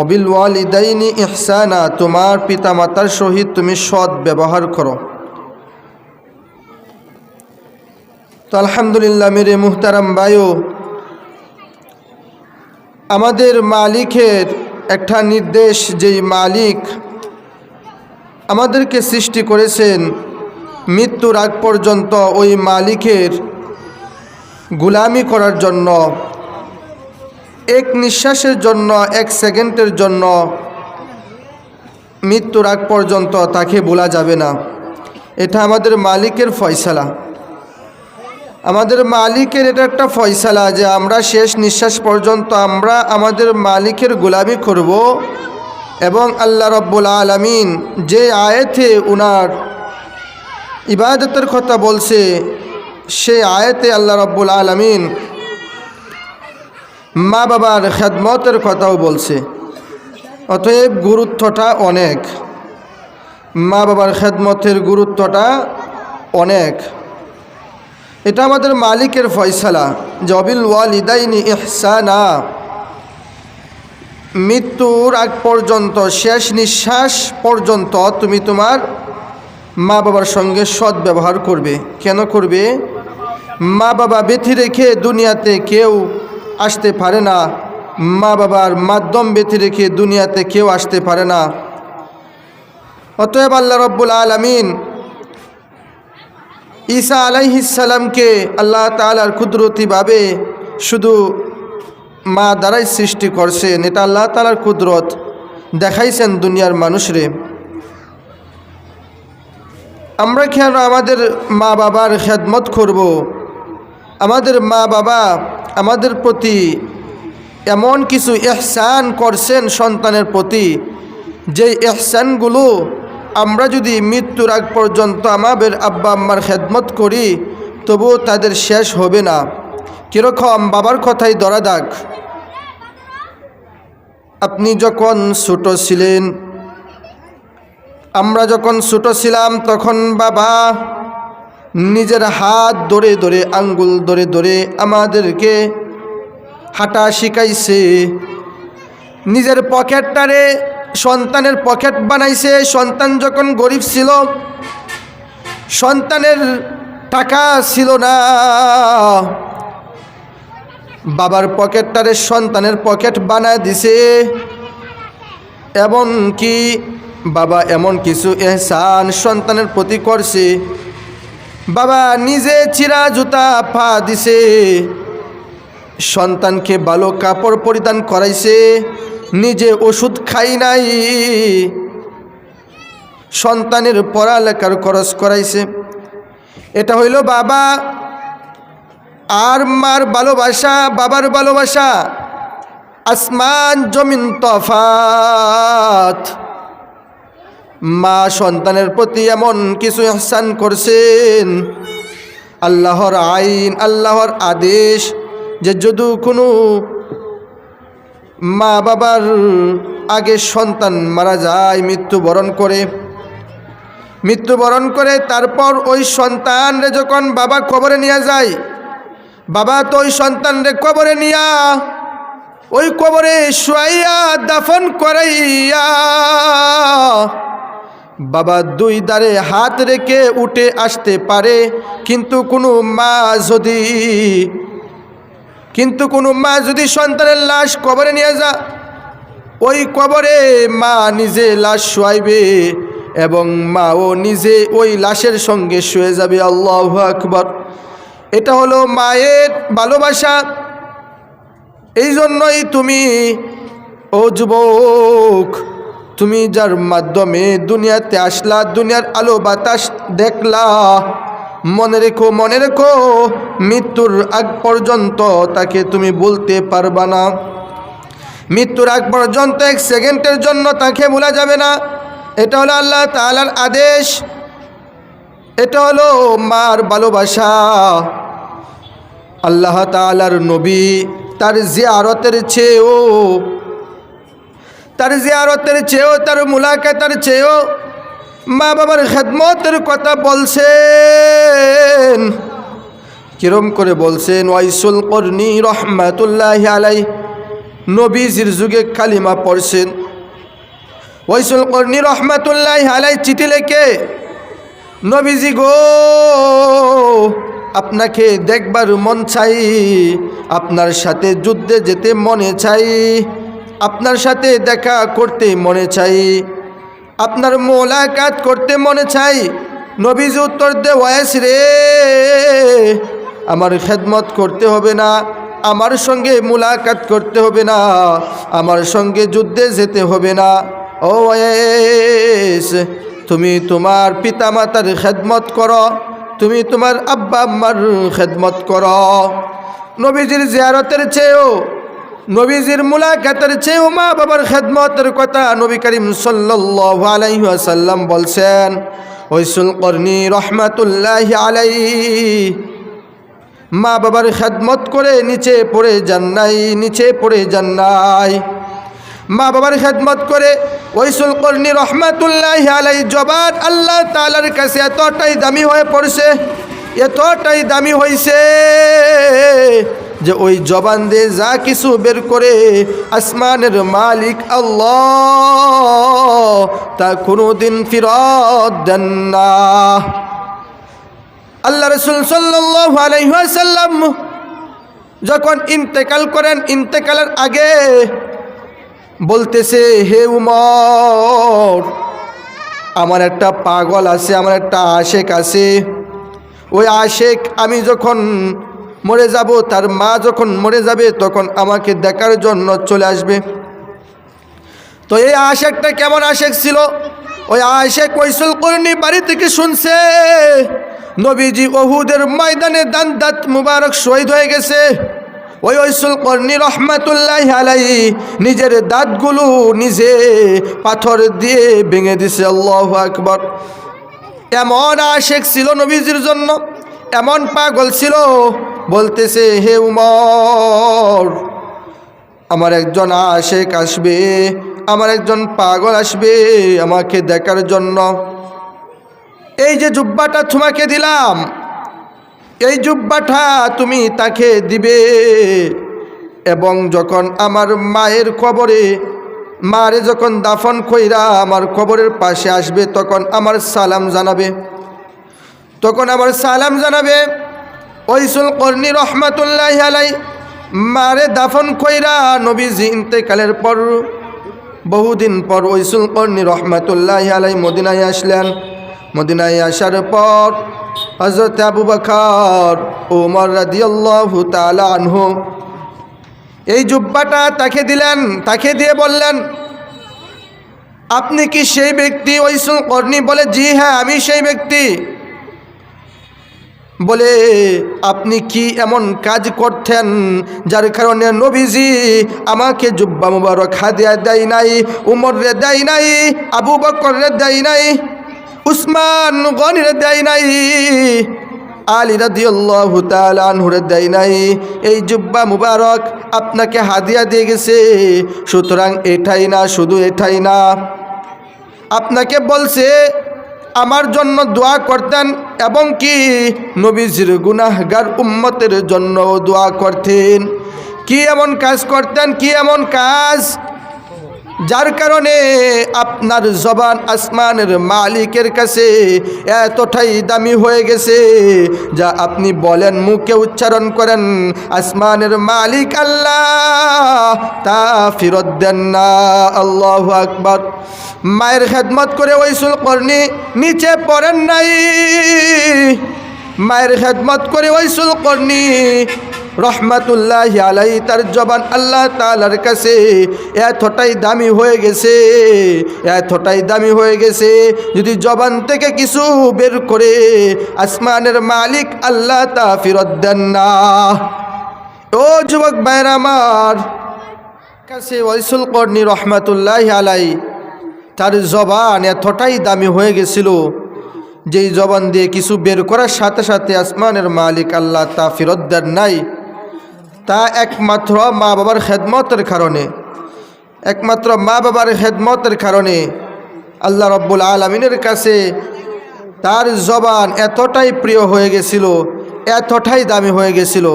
অবিল ওয়ালিদাইনি ইহসানা, তোমার পিতামাতার সহিত তুমি সৎ ব্যবহার করো। তো আলহামদুলিল্লাহ মেরে মুহতারাম বায়ু আমাদের মালিকের একটা নির্দেশ, যেই মালিক আমাদেরকে সৃষ্টি করেছেন, মৃত্যুর আগ পর্যন্ত ওই মালিকের গুলামি করার জন্য নিঃশ্বাসের জন্য, এক সেকেন্ডের জন্য মৃত্যুর আগ পর্যন্ত তাকে বলা যাবে না। এটা আমাদের মালিকের ফয়সালা। আমাদের মালিকের এটা একটা ফয়সালা যে আমরা শেষ নিঃশ্বাস পর্যন্ত আমরা আমাদের মালিকের গোলামি করব এবং আল্লাহ রব্বুল আলমিন যে আয়েতে উনার ইবাদতের কথা বলছে সেই আয়েতে আল্লাহ রব্বুল আলমিন মা বাবার খেদমতের কথাও বলছে। অতএব গুরুত্বটা অনেক। মা বাবার খেদমতের গুরুত্বটা অনেক। এটা আমাদের মালিকের ফয়সালা যে অবিল ওয়ালিদাইনি ইহসানা। মৃত্যুর আগ পর্যন্ত, শেষ নিঃশ্বাস পর্যন্ত তুমি তোমার মা বাবার সঙ্গে সৎ ব্যবহার করবে। কেন করবে? মা বাবা বেঁথে রেখে দুনিয়াতে কেউ আসতে পারে না। মা বাবার মাধ্যম বেঁথে রেখে দুনিয়াতে কেউ আসতে পারে না। অতএব আল্লাহ রব্বুল আলমিন ঈসা আলাইহিসালামকে আল্লাহ তালার কুদরতিভাবে শুধু মা দ্বারাই সৃষ্টি করছেন, এটা আল্লাহ তালার কুদরত। দেখাইছেন দুনিয়ার মানুষরে। আমরা কেন আমাদের মা বাবার খেদমত করব? আমাদের মা বাবা আমাদের প্রতি এমন কিছু এহসান করছেন সন্তানের প্রতি যে এহসানগুলো আমরা যদি মৃত্যুর আগ পর্যন্ত আমাদের আব্বা আম্মার খেদমত করি, তবুও তাদের শেষ হবে না। কীরকম? বাবার কথাই ধরা দাগ আপনি যখন ছোট ছিলেন, আমরা যখন ছোট ছিলাম, তখন বাবা নিজের হাত ধরে ধরে, আঙ্গুল ধরে ধরে আমাদেরকে হাঁটা শিখাইছে। নিজের পকেটটারে সন্তানের পকেট বানাইছে। সন্তান যখন গরিব ছিল, সন্তানের টাকা ছিল না। বাবার পকেটটারে সন্তানের পকেট বানায় দিছে। এবং কি বাবা এমন কিছু এহসান সন্তানের প্রতি করছে। বাবা নিজে চিরা জুতা পা দিছে। সন্তানকে ভালো কাপড় পরিধান করাইছে, নিজে ওষুধ খাই নাই। সন্তানের পড়ালেখার খরচ করাইছে। এটা হইল বাবা, আর মার ভালোবাসা, বাবার ভালোবাসা। আসমান জমিন তফাত। মা সন্তানের প্রতি এমন কিছু আহসান করছেন। আল্লাহর আইন, আল্লাহর আদেশ, যে যদি কোনো মা বাবার আগে সন্তান মারা যায়, মৃত্যুবরণ করে। মৃত্যুবরণ করে তারপর ওই সন্তানরে যখন বাবা কবরে নিয়ে যায়, বাবা তো ওই সন্তানরে কবরে নিয়া ওই কবরে শুয়াইয়া দাফন করাইয়া বাবা দুই দ্বারে হাত রেখে উঠে আসতে পারে, কিন্তু কোনো মা যদি, কিন্তু কোনো মা যদি সন্তানের লাশ কবরে নিয়ে যা ওই কবরে মা নিজে লাশ শোয়াইবে এবং মা ও নিজে ওই লাশের সঙ্গে শুয়ে যাবে। আল্লাহ আকবর। এটা হলো মায়ের ভালোবাসা। এই জন্যই তুমি, ও যুবক তুমি যার মাধ্যমে দুনিয়াতে আসলা, দুনিয়ার আলো বাতাস দেখলা। মনে রেখো মনে রেখো, মৃত্যুর আগ পর্যন্ত তাকে তুমি বলতে পারবা না। মৃত্যুর আগ পর্যন্ত এক সেকেন্ডের জন্য তাকে বলা যাবে না। এটা হলো আল্লাহ তালার আদেশ। এটা হলো মার ভালোবাসা। আল্লাহ তালার নবী তার জিয়ারতের চেয়েও তার জিয়ারতের চেয়েও, তার মুলাকাতের চেয়েও মা বাবার খেদমতের কথা বলছেন। কিরম করে বলছেন? ওয়াইসুল করনি রহমাতুল্লাহ আলাই নবীজির যুগে কালিমা পড়ছেন। ওয়াইসুল কর্ণী রহমাতুল্লাহ আলাই চিঠি লেখে, নবীজি গো, আপনাকে দেখবার মন চাই, আপনার সাথে যুদ্ধে যেতে মনে চাই। আপনার সাথে দেখা করতে মনে চাই। আপনার মোলাকাত করতে মনে চাই। নবীজ উত্তর দে ওয়াস রে, আমার খেদমত করতে হবে না, আমার সঙ্গে মুলাকাত করতে হবে না, আমার সঙ্গে যুদ্ধে যেতে হবে না। ও তুমি তোমার পিতামাতার খেদমত করো, তুমি তোমার আব্বা আম্মার খেদমত করো। নবীজির জিয়ারতের চেয়েও নবীজির মুলাকাতের চেয়েও মা বাবার খেদমতের কথা নবী করিম সাল্লাল্লাহু আলাইহি ওয়াসাল্লাম বলছেন ওইসুল করনি রহমাতুল্লাহ আলাই মা বাবার খেদমত করে নিচে পড়ে যান নাই, নিচে পড়ে যান নাই। মা বাবার খেদমত করে ওইসুল করনি রহমাতুল্লাহ আলাই জবান আল্লাহ তালার কাছে এতটাই দামি হয়ে পড়ছে, এতটাই দামি হয়েছে যে ওই জবান দিয়ে যা কিছু বের করে আসমানের মালিক আল্লাহ, তা কোনোদিন ফিরত দেন না। আল্লাহ রসুল সাল্লাহ যখন ইন্তেকাল করেন, ইন্তেকালের আগে বলতেছে, হে উমর, আমার একটা পাগল আছে, আমার একটা আশেক আছে। ওই আশেক আমি যখন মরে যাব, তার মা যখন মরে যাবে, তখন আমাকে দেখার জন্য চলে আসবে। তো এই আশেকটা কেমন আশেক ছিল? ওই আশেক কৈশল করনি বাড়ি থেকে শুনছে, নবীজি ওহুদের ময়দানে দান দাঁত মুবারক শহীদ হয়ে গেছে। ওই ঐসুল কর্ণী রহমাতুল্লাহ নিজের দাঁতগুলো নিজে পাথর দিয়ে ভেঙে দিছে, আল্লাহ আকবর। এমন আশেক ছিল নবীজির জন্য, এমন পাগল ছিল বলতেছে, হে উমর, আমার একজন আশেক আসবে, আমার একজন পাগল আসবে আমাকে দেখার জন্য। এই যে জুব্বাটা তোমাকে দিলাম, এই জুব্বাটা তুমি তাকে দিবে। এবং যখন আমার মায়ের কবরে, মারে যখন দাফন কইরা আমার কবরের পাশে আসবে, তখন আমার সালাম জানাবে। তখন আমার সালাম জানাবে। ওইসুল কর্ণী রহমাতুল্লাহ আলাই, মারে দাফন কইরা নবীজি ইন্তেকালের পর, বহুদিন পর ওইসুল কর্নি রহমাতুল্লাহ আলাই মদিনায় আসলেন। মদিনায় আসার পর হজরত আবু বকর ওমর রাদিয়াল্লাহু তাআলা আনহু এই জুব্বাটা তাকে দিলেন, তাকে দিয়ে বললেন, আপনি কি সেই ব্যক্তি ওইসুল কর্ণী? বলে, জি হ্যাঁ আমি সেই ব্যক্তি। বলে, আপনি কি এমন কাজ করতেন যার কারণে নবীজি আমাকে জুব্বা মুবারক হাদিয়া দেয় নাই উমর দেয় নাই, আবু বকর রে দেয় নাই, উসমান গনির দেয় নাই, আলী রাদিয়াল্লাহু তাআলা আনহুরে দেয় নাই? এই জুব্বা মুবারক আপনাকে হাদিয়া দিয়ে গেছে। সুতরাং এটাই না, শুধু এটাই না। আপনাকে বলছে আমার জন্য দোয়া করতেন এবং কি? নবীজির গুনাহগার উম্মতের জন্য দোয়া করতেন। কি এমন কাজ করতেন? কি এমন কাজ? যার কারণে আপনার জবান আসমানের মালিকের কাছে এতটাই দামি হয়ে গেছে যা আপনি বলেন, মুখে উচ্চারণ করেন, আসমানের মালিক আল্লাহ, তা ফিরত দেন না। আল্লাহ আকবর। মায়ের খেদমত করে ওইসুল করনি নিচে পড়েন নাই। মায়ের খেদমত করে ওইসুল করনি রহমাতুল্লাহ আলাই তার জবান আল্লাহ তালার কাছে এতটাই দামি হয়ে গেছে, এতটাই দামি হয়ে গেছে। যদি জবান থেকে কিছু বের করে আসমানের মালিক আল্লাহ তা ফিরত দেন না। ও যুবক ভাইয়ের আমার কাছে ওইসুল কর্ণী রহমাতুল্লাহ আলাই তার জবান এতটাই দামি হয়ে গেছিল, যেই জবান দিয়ে কিছু বের করার সাথে সাথে আসমানের মালিক আল্লাহ তা ফিরত দেন নাই। তা একমাত্র মা বাবার খেদমতের কারণে। একমাত্র মা বাবার খেদমতের কারণে আল্লাহ রব্বুল আলমিনের কাছে তার জবান এতটাই প্রিয় হয়ে গেছিল, এতটাই দামি হয়ে গেছিল।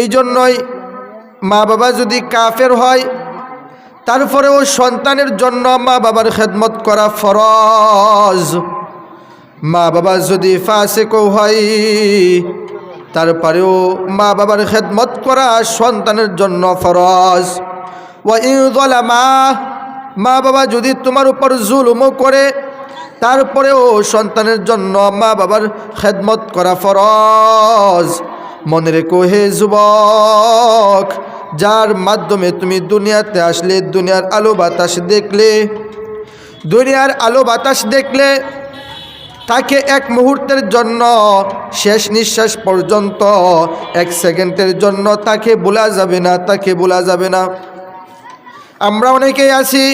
এই জন্যই মা বাবা যদি কাফের হয়, তারপরেও সন্তানের জন্য মা বাবার খেদমত করা ফরজ। মা বাবা যদি ফাসেকও হয় তারপরেও মা বাবার খেদমত করা সন্তানের জন্য ফরজ। মা মা বাবা যদি তোমার উপর জুলুমও করে, তারপরেও সন্তানের জন্য মা বাবার খেদমত করা ফরজ। মনে রেখো হে যুবক, যার মাধ্যমে তুমি দুনিয়াতে আসলে, দুনিয়ার আলো বাতাস দেখলে, দুনিয়ার আলো বাতাস দেখলে তাকে এক মুহূর্তের জন্য, শেষ নিঃশ্বাস পর্যন্ত, এক সেকেন্ডের জন্য তাকে বলা যাবে না, তাকে বলা যাবে না। আমরা অনেকেই আছি,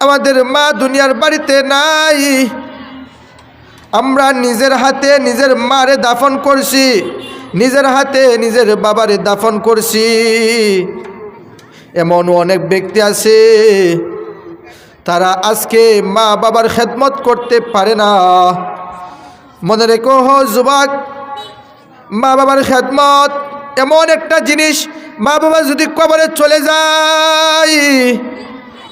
আমাদের মা দুনিয়ার বাড়িতে নাই। আমরা নিজের হাতে নিজের মারে দাফন করছি, নিজের হাতে নিজের বাবারে দাফন করছি। এমন অনেক ব্যক্তি আছে, তারা আজকে মা বাবার খেদমত করতে পারে না। মনে রেখো, হো যুবক, মা বাবার খেদমত, এমন একটা জিনিস মা বাবা যদি কবরে চলে যায়,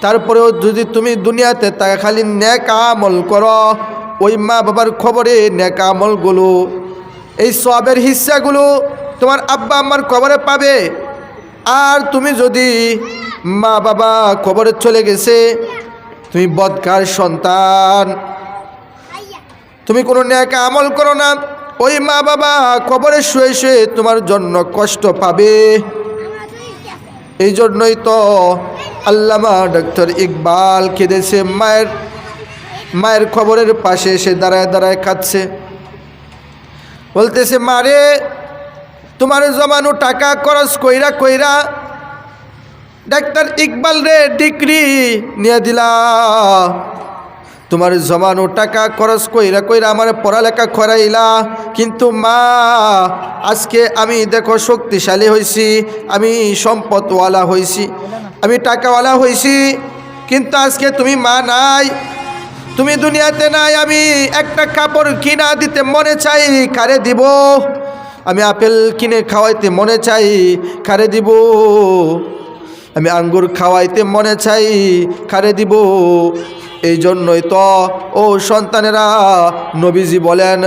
তারপরেও যদি তুমি দুনিয়াতে তাকে খালি ন্যাক আমল করো, ওই মা বাবার খবরে ন্যাক আমলগুলো এই সবের হিস্সাগুলো তোমার আব্বা আম্মার কবরে পাবে। আর তুমি যদি মা বাবা কবরে চলে গেছে, তুমি বদকার সন্তান। তুমি কোনো ন্যাক আমল করো না। ওই মা বাবা কবরে শুয়ে শুয়ে তোমার জন্য কষ্ট পাবে। এই জন্যই তো আল্লামা ডক্টর ইকবাল কেঁদেছে মায়ের মায়ের খবরের পাশে এসে দাঁড়ায় দাঁড়ায় খাচ্ছে বলতেছে মারে তোমার জমানো টাকা খরচ কইরা কইরা ডাক্তার ইকবাল রে ডিগ্রি নিয়ে দিলা। তোমার জমানো টাকা খরচ কইরা কইরা আমার পড়ালেখা করাইলা কিন্তু মা, আজকে আমি দেখো শক্তিশালী হয়েছি আমি সম্পদওয়ালা হয়েছি আমি টাকাওয়ালা হয়েছি কিন্তু আজকে তুমি মা নাই, তুমি দুনিয়াতে নাই, আমি একটা কাপড় কিনা দিতে মনে চাই, কারে দিব? আমি আপেল কিনে খাওয়াইতে মনে চাই, কারে দিব? আমি আঙ্গুর খাওয়াইতে মনে চাই, কারে দিব? এই জন্যই তো, ও সন্তানেরা, নবীজি বলেন,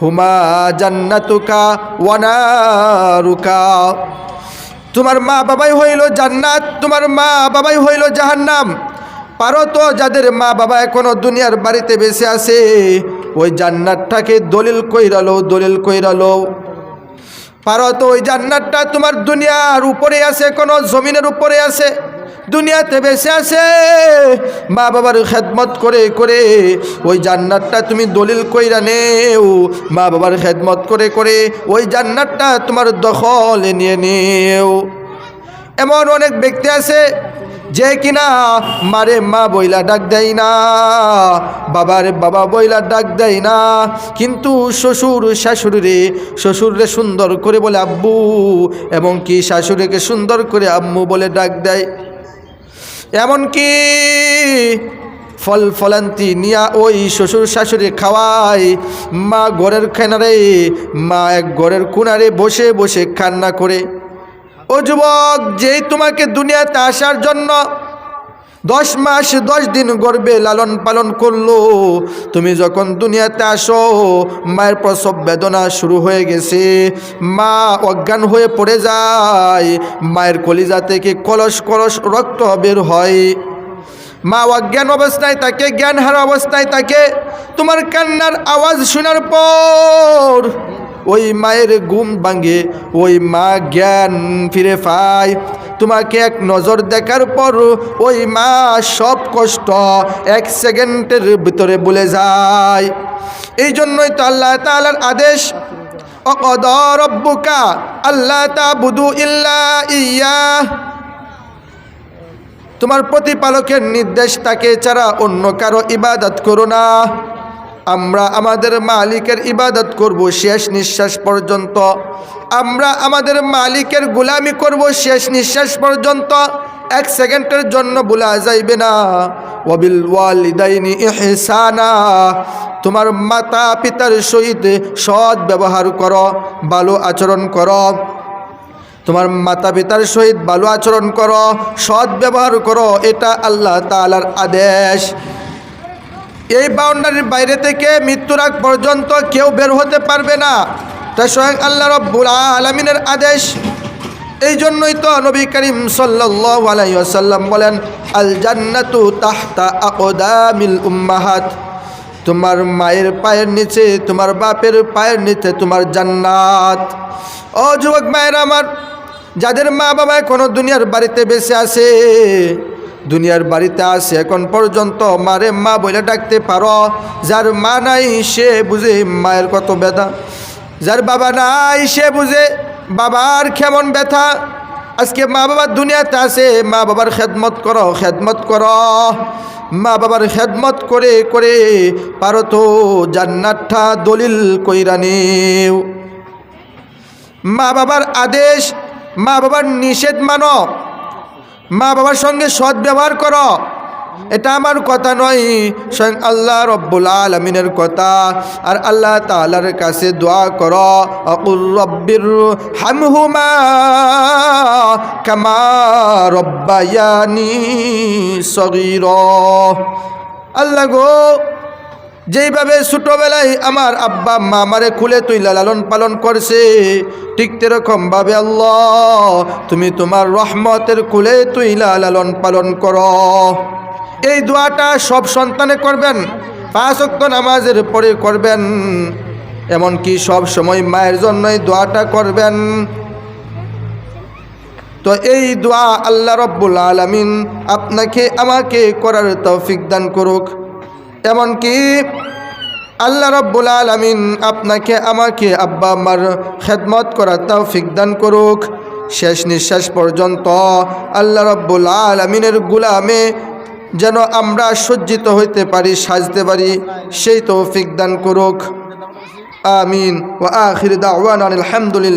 হুমা জান্নাতুকা ওয়ানারুকা তোমার মা বাবাই হইল জান্নাত, তোমার মা বাবাই হইল জাহান্নাম। পারো তো, যাদের মা বাবা এখনও দুনিয়ার বাড়িতে বেঁচে আছে, ওই জান্নাতটাকে দলিল কইরালো দলিল কইরালো পারো ওই জান্নাতটা তোমার দুনিয়ার উপরে আছে, কোনো জমিনের উপরে আছে, দুনিয়াতে বেঁচে আছে। মা বাবার খেদমত করে করে ওই জান্নাতটা তুমি দলিল কইরা নেও। মা বাবার খেদমত করে করে ওই জান্নাতটা তোমার দখল নিয়ে নেও। এমন অনেক ব্যক্তি আছে যে কিনা মারে মা বইলা ডাক দেয় না, বাবারে বাবা বইলা ডাক দেয় না। কিন্তু শ্বশুর শাশুড়িরে শ্বশুররে সুন্দর করে বলে আব্বু এবং কি শাশুড়িকে সুন্দর করে আম্মু বলে ডাক দেয়। এমনকি ফল ফলান্তি নিয়া ওই শ্বশুর শাশুড়ি খাওয়ায়, মা ঘরের খেনারে, মা এক ঘরের কোনারে বসে বসে কান্না করে। ও যুবক, যেই তোমাকে দুনিয়াতে আসার জন্য দশ মাস, দশ দিন গর্বে লালন পালন করল, তুমি যখন দুনিয়াতে আসো, মায়ের প্রসব বেদনা শুরু হয়ে গেছে। মা অজ্ঞান হয়ে পড়ে যায়, মায়ের কলিজা থেকে কলস কলস রক্ত বের হয়। মা অজ্ঞান অবস্থায় তাকে জ্ঞান জ্ঞানহার অবস্থায় তাকে তোমার কান্নার আওয়াজ শোনার পর ওই মায়ের ঘুম ভাঙে, ওই মা জ্ঞান ফিরে পায়। তোমাকে এক নজর দেখার পর ওই মা সব কষ্ট এক সেকেন্ডের ভিতরে বলে যায়। এই জন্যই তো আল্লাহ তালার আদেশ অকদরব্বুকা আল্লাহ তা বুধু ইল্লা ইয়া তোমার প্রতিপালকের নির্দেশ তাকে ছাড়া অন্য কারও ইবাদত করো না। আমরা আমাদের মালিকের ইবাদত করব শেষ নিঃশ্বাস পর্যন্ত। আমরা আমাদের মালিকের গোলামি করব শেষ নিঃশ্বাস পর্যন্ত। এক সেকেন্ডের জন্য বলা যাইবে না। ওবিল ওয়ালিদাইনি ইহসানা। তোমার মাতা পিতার সহিত সৎ ব্যবহার করো, ভালো আচরণ করো। তোমার মাতা পিতার সহিত ভালো আচরণ করো, সৎ ব্যবহার করো, এটা আল্লাহ তালার আদেশ। এই বাউন্ডারির বাইরে থেকে মৃত্যুর আগ পর্যন্ত কেউ বের হতে পারবে না। তা স্বয়ং আল্লাহ রব্বুল আলমিনের আদেশ। এই জন্যই তো নবী করিম আলাইহি বলেন আল জান্নাতু তাহতা আকদামিল উম্মাহাত। তোমার মায়ের পায়ের নিচে, তোমার বাপের পায়ের নিচে তোমার জান্নাত। ও যুবক মায়ের আমার, যাদের মা বাবা কোনো দুনিয়ার বাড়িতে বেঁচে আছে দুনিয়ার বাড়িতে আছে, এখন পর্যন্ত মারে মা বলে ডাকতে পারো। যার মা নাই, সে বুঝে মায়ের কত ব্যথা। যার বাবা নাই, সে বুঝে বাবার কেমন ব্যথা। আজকে মা বাবার দুনিয়াতে আছে, মা বাবার খেদমত করো খেদমত করো। মা বাবার খেদমত করে করে পারো তো জান্নাতটা দলিল কইরা নিও। মা বাবার আদেশ, মা বাবার নিষেধ মানো। মা বাবার সঙ্গে সৎ ব্যবহার কর। এটা আমার কথা নয়, স্বয়ং আল্লাহ রব্বুল আলমিনের কথা। আর আল্লাহ তালার কাছে দোয়া কর অকুর রব্বির হামহুমা কামা রব্বায়ানি সগির। আল্লাহ গো যেইভাবে ছোটোবেলায় আমার আব্বা মা আমারে খুলে তুইলা লালন পালন করছে, ঠিক তেরকম তেরকমভাবে আল্লাহ, তুমি তোমার রহমতের খুলে তুইলা লালন পালন কর। এই দোয়াটা সব সন্তানে করবেন, পাঁচ অক্ত নামাজের পরে করবেন, এমনকি সব সময় মায়ের জন্যই দোয়াটা করবেন। তো এই দোয়া আল্লাহ রব্বুল আলমিন আপনাকে, আমাকে করার তৌফিক দান করুক। এমনকি আল্লাহ রব্বুল আলমিন আপনাকে, আমাকে, আব্বা আমার খেদমত করার তৌফিক দান করুক। শেষ নিঃশ্বাস পর্যন্ত আল্লাহ রব্বুল আলমিনের গুলামে যেন আমরা সজ্জিত হইতে পারি, সাজতে পারি, সেই তৌফিক দান করুক। আমিন। ও আখির দাওয়ান আলহামদুলিল্লাহ।